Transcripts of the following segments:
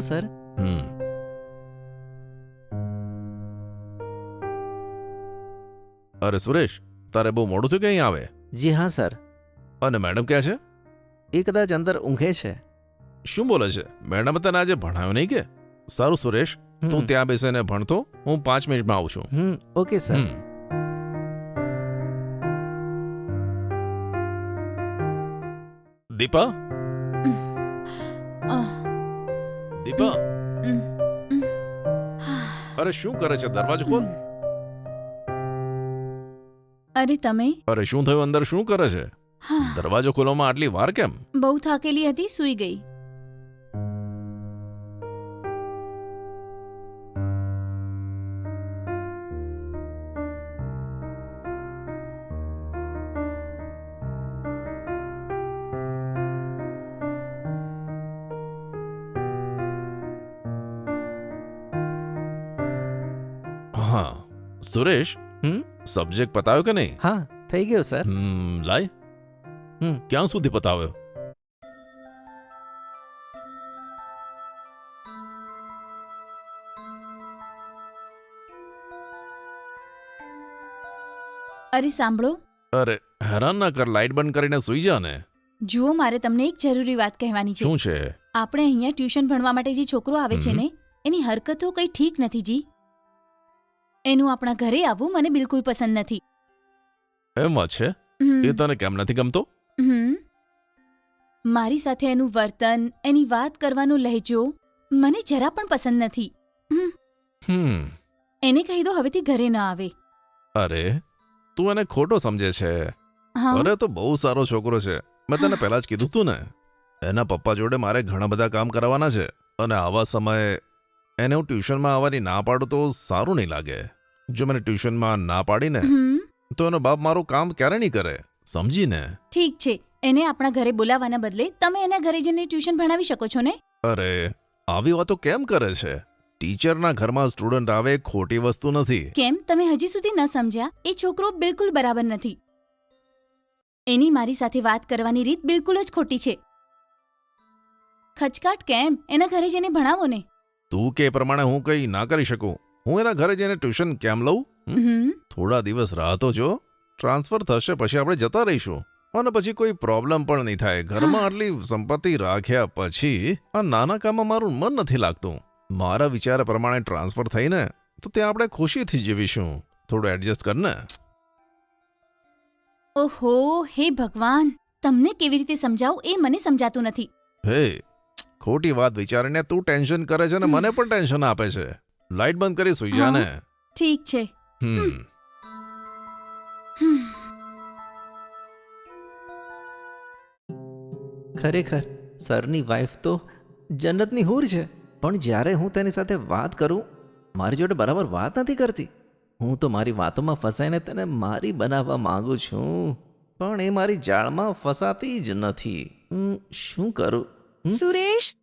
આવો સર હમ અરે સુરેશ તારે બહુ મોડું થયું કે અહીં આવે જી હા સર અને મેડમ ક્યાં છે એ કદાચ અંદર ઊંઘે છે શું બોલે છે મેડમ તને આજે ભણાવ્યો નહીં કે સારું સુરેશ તું હમ. ત્યાં બેસીને ભણતો હું પાંચ મિનિટમાં આવું છું હમ ઓકે સર હમ. દીપા આહ, દીપા. અરે શું કરે છે? દરવાજો ખોલ. અરે તમે? અરે શું થયું? અંદર શું કરે છે? દરવાજો ખોલવામાં આટલી વાર કેમ? બહુ થાકેલી હતી સૂઈ ગઈ. હા. સુરેશ હમ? સબ્જેક્ટ પતાવ્યો કે નહીં? હા થઈ ગયો સર હમ લાય. હમ. ક્યાં સુધી પતાવ્યો? અરે સાંભળો. અરે હેરાન ના કર લાઈટ બંધ કરીને સૂઈ જા ને. જુઓ મારે તમને એક જરૂરી વાત કહેવાની છે. શું છે? આપણે અહીંયા ટ્યુશન ભણવા માટે જે છોકરો આવે છે ને એની હરકતો કંઈ ઠીક નથી જી. એનું આપણા ઘરે આવવું મને બિલકુલ પસંદ નથી. એમ વાત છે? હમ, એ તને કેમ નથી ગમતો? હમ. મારી સાથે એનું વર્તન એની વાત કરવાનો લહેજો મને જરા પણ પસંદ નથી. હમ, હમ. એને કહી દો હવેથી ઘરે ન આવે. અરે તું એને ખોટો સમજે છે. હા. અરે તો બહુ સારો છોકરો છે. મેં તને પહેલા જ કીધું તું ને. એના પપ્પા જોડે મારે ઘણા બધા કામ કરાવવાના છે. અને આવા સમયે એને હું ટ્યુશનમાં આવવાની ના પાડું તો સારું નહીં લાગે. જો મને ટ્યુશનમાં ના પાડીને હમ, તો એનો બાપ મારું કામ ક્યારે નહીં કરે? સમજીને? ઠીક છે. એને આપણા ઘરે બોલાવવાના બદલે તમે એના ઘરે જઈને ટ્યુશન ભણાવી શકો છો ને? અરે આવી વાતો કેમ કરે છે? ટીચરના ઘરમાં સ્ટુડન્ટ આવે એ ખોટી વસ્તુ નથી. કેમ? તમે હજી સુધી ન સમજ્યા. એ છોકરો બિલકુલ બરાબર નથી. એની મારી સાથે વાત કરવાની રીત બિલકુલ જ ખોટી છે. ખચકાટ કેમ? એના ઘરે જઈને ભણાવો ને. તું કે એ પ્રમાણે હું કંઈ ના કરી શકું? હું એના ઘરે જઈને ટ્યુશન કેમ લઉં? થોડા દિવસ રાહ તો જો. ટ્રાન્સફર થશે પછી આપણે જતા રહીશું. અને પછી કોઈ પ્રોબ્લેમ પણ નહીં થાય. ઘરમાં આટલી સંપત્તિ રાખ્યા પછી આ નાના કામમાં મારું મન નથી લાગતું. મારા વિચાર પ્રમાણે ટ્રાન્સફર થઈને તો ત્યાં આપણે ખુશીથી જીવીશું. થોડું એડજસ્ટ કર ને. ઓહો હે ભગવાન. તમને કેવી રીતે સમજાવું? એ મને સમજાતું નથી. હે ખોટી વાત વિચારીને તું ટેન્શન કરે છે ને મને પણ ટેન્શન આપે છે. લાઈટ બંધ કરી સુઈ જા ને ઠીક છે. હમ. ખરેખર સરની વાઈફ તો જન્નતની હૂર છે. પણ જ્યારે હું તેની સાથે વાત કરું મારી જોડે બરાબર વાત નથી કરતી. હું તો મારી વાતોમાં ફસાઈને તેને મારી બનાવવા માંગુ છું. પણ એ મારી જાળમાં ફસાતી જ નથી. હું શું કરું? હમ? સુરેશ?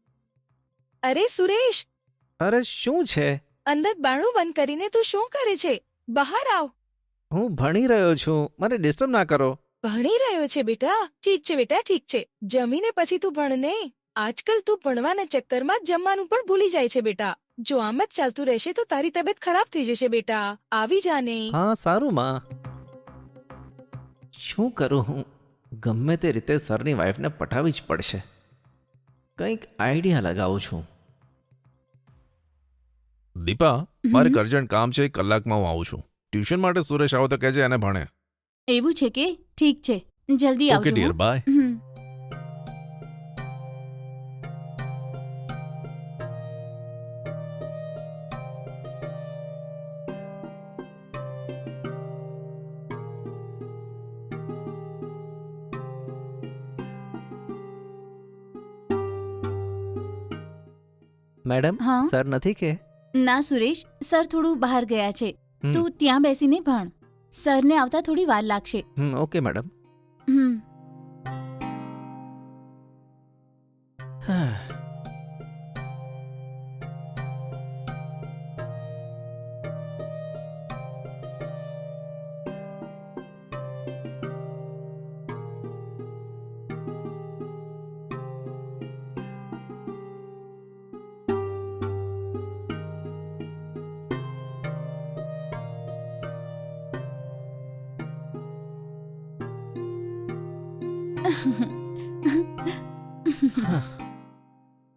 અરે સુરેશ! અરે શું છે? અંદર બાણું બંધ કરીને તું શું કરે છે? બહાર આવ. હું ભણી રહ્યો છું. મને ડિસ્ટર્બ ના કરો. ભણી રહ્યો છે બેટા. ઠીક છે બેટા ઠીક છે. જમીને પછી તું ભણને આજકાલ તું ભણવાના ચક્કરમાં જમવાનું પણ ભૂલી જાય છે બેટા. જો આમ જ ચાલતું રહેશે તો તારી તબિયત ખરાબ થઈ જશે બેટા. આવી જાને હા સારું માં. શું કરું હું? ગમે તે રીતે સરની વાઈફને પટાવી જ પડશે. કંઈક આઈડિયા લગાવું છું. દીપા મારે હમ. અર્જન્ટ કામ છે એક કલાકમાં હું આવું છું ટ્યુશન માટે સુરેશ આવો તો કહેજે એને ભણે એવું છે કે ઠીક છે જલ્દી ઓકે આવજો ડિયર હો. Bye hmm. મેડમ હા? સર નથી કે ના સુરેશ સર થોડું બહાર ગયા છે. હમ. તું ત્યાં બેસીને ભણ. સરને આવતા થોડી વાર લાગશે. Hmm okay madam. હમ. હા.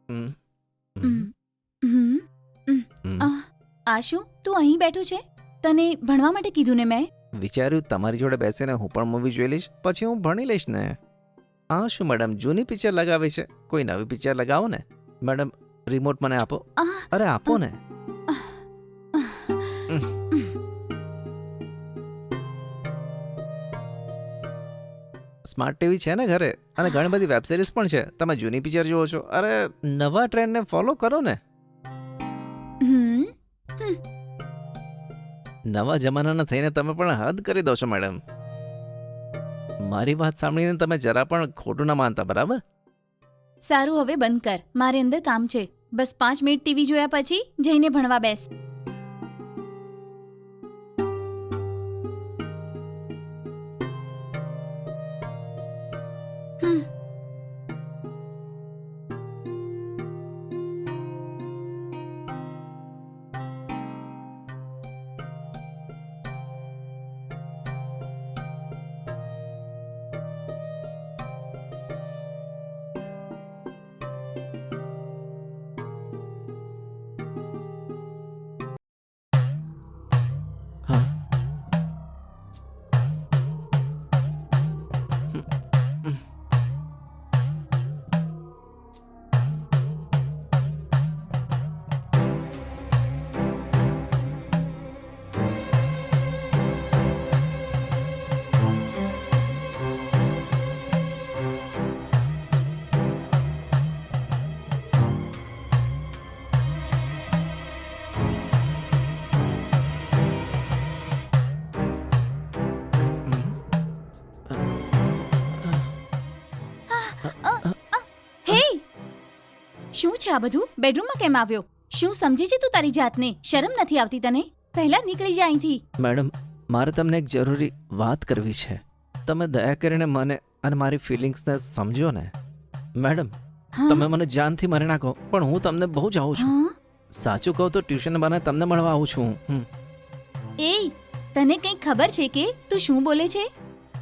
હમ. હમ. હમ. હમ. આહ, આ શું તું અહીં બેઠો છે તને ભણવા માટે કીધું ને મેં વિચાર્યું તમારી જોડે બેસીને હું પણ મૂવી જોઈ લઈશ પછી હું ભણી લઈશ ને આ શું મેડમ જૂની પિક્ચર લગાવી છે કોઈ નવી પિક્ચર લગાવો ને મેડમ રિમોટ મને આપો આહ, અરે આપો ને સ્માર્ટ ટીવી છે ને ઘરે? અને ઘણી બધી વેબ સિરીઝ પણ છે. તમે જૂની પિક્ચર જુઓ છો. અરે નવા ટ્રેન્ડને ફોલો કરો ને. નવા જમાનાના થઈને તમે પણ હદ કરી દો છો મેડમ મારી વાત સાંભળીને તમે જરા પણ ખોટું ના માનતા બરાબર? સારું હવે બંધ કર. મારે અંદર કામ છે. બસ પાંચ મિનિટ ટીવી જોયા પછી જઈને ભણવા બેસ. હે! શું છે આ બધું? બેડરૂમમાં કેમ આવ્યો? શું સમજે છે તું તારી જાતને? શરમ નથી આવતી તને? પહેલા નીકળી જા અહીંથી. મેડમ મારે તમને એક જરૂરી વાત કરવી છે. તમે દયા કરીને મને અને મારી ફિલિંગ્સને સમજો ને. મેડમ તમે મને જાનથી મારી નાખો પણ હું તમને બહુ જ આવું છું. સાચું કહું તો ટ્યુશન બને તમને મળવા આવું છું હમ. એ તને કંઈ ખબર છે કે તું શું બોલે છે?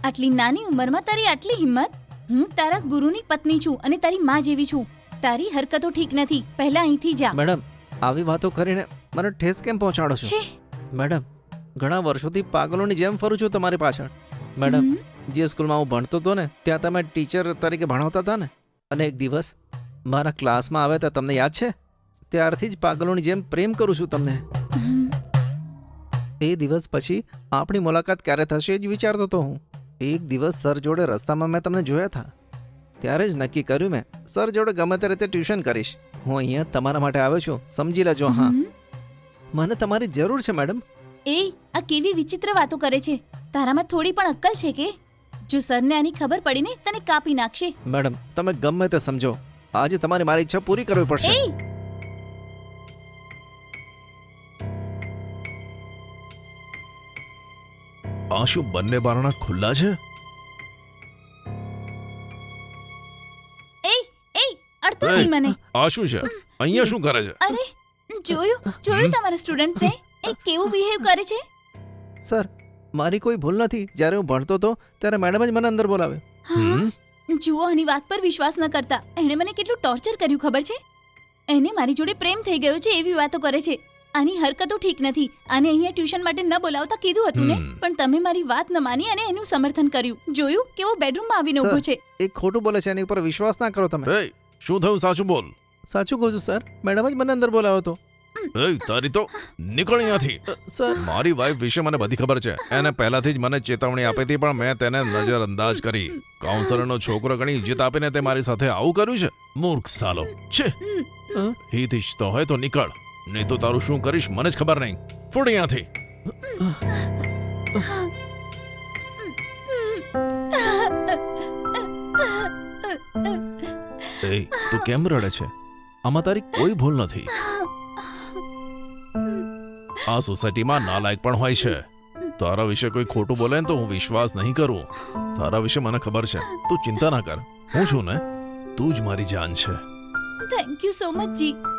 આટલી નાની ઉંમરમાં તારી આટલી હિંમત? હું તારા ગુરુની પત્ની છું અને તારી માં જેવી છું. તારી હરકતો ઠીક નથી. પહેલા અહીંથી જા. મેડમ આવી વાતો કરીને મને ઠેસ કેમ પહોંચાડો છો? મેડમ ઘણા વર્ષોથી પાગલોની જેમ ફરું છું તમારી પાછળ. મેડમ જે સ્કૂલમાં હું ભણતો હતો ને ત્યાં તમે ટીચર તરીકે ભણાવતા હતા ને અને એક દિવસ મારા ક્લાસમાં આવ્યા હતા તમને યાદ છે? ત્યારથી જ પાગલોની જેમ પ્રેમ કરું છું તમને. એ દિવસ પછી આપણી મુલાકાત ક્યારે થશે એ જ વિચારતો હતો હું. એક દિવસ સર જોડે રસ્તામાં મેં તમને જોયા હતા ત્યારે જ નક્કી કર્યું મેં સર જોડે ગમે તે રીતે ટ્યુશન કરીશ. હું અહીંયા તમારા માટે આવ્યો છું સમજી લેજો હા. મને તમારી જરૂર છે મેડમ. એ આ કેવી વિચિત્ર વાતો કરે છે. તારામાં થોડી પણ અક્કલ છે કે? જો સરને આની ખબર પડીને તને કાપી નાખશે. મેડમ તમે ગમે તે સમજો. આજે તમારી મારી ઈચ્છા પૂરી કરવી પડશે. આ શું બંને બારણા ખુલ્લા છે? અડતો નહીં મને. આ શું છે. અહીંયા શું કરે છે? અરે જોયું જોયું તમારા સ્ટુડન્ટને એ કેવું બિહેવ કરે છે? સર મારી કોઈ ભૂલ નથી. જ્યારે હું ભણતો હતો ત્યારે મેડમ જ મને અંદર બોલાવે. હા? જુઓ આની વાત પર વિશ્વાસ ન કરતા. એણે મને કેટલું ટોર્ચર કર્યું ખબર છે? એને મારી જોડે પ્રેમ થઈ ગયો છે એવી વાતો કરે છે. આની હરકતો ઠીક નથી. અને અહીંયા ટ્યુશન માટે ન બોલાવતા કીધું હતું ને પણ તમે મારી વાત ન માની અને એનું સમર્થન કર્યું. જોયું કેવો બેડરૂમમાં આવીને ઊભો છે. એ ખોટું બોલે છે એની ઉપર વિશ્વાસ ના કરો તમે. એય શું થયું? સાચું બોલ. સાચું કહું છું સર. મેડમ જ મને અંદર બોલાવ્યો હતો. એય તારી તો નીકળ અહીંયાથી. સર. મારી વાઈફ વિશે મને બધી ખબર છે. એને પહેલાથી જ મને ચેતવણી આપી હતી પણ મેં તેને નજરઅંદાજ કરી. કાઉન્સલરનો છોકરો ઘણી ઇજ્જત આપીને તે મારી સાથે આવું કર્યું છે? મૂર્ખ સાલો. છે. હિત ઈચ્છતો હોય તો નીકળ. નહીં તો તારું શું કરીશ? મને જ ખબર નહીં. ફૂટ અહીંયાથી. એ તું કેમ રડે છે? આમાં તારી કોઈ ભૂલ નથી. આ સોસાયટીમાં નાલાયક પણ હોય છે. તારા વિશે કોઈ ખોટું બોલે ને તો હું વિશ્વાસ નહીં કરું. તારા વિશે મને ખબર છે. તું ચિંતા ના કર. હું છું ને તું જ મારી જાન છે. Thank you so much G.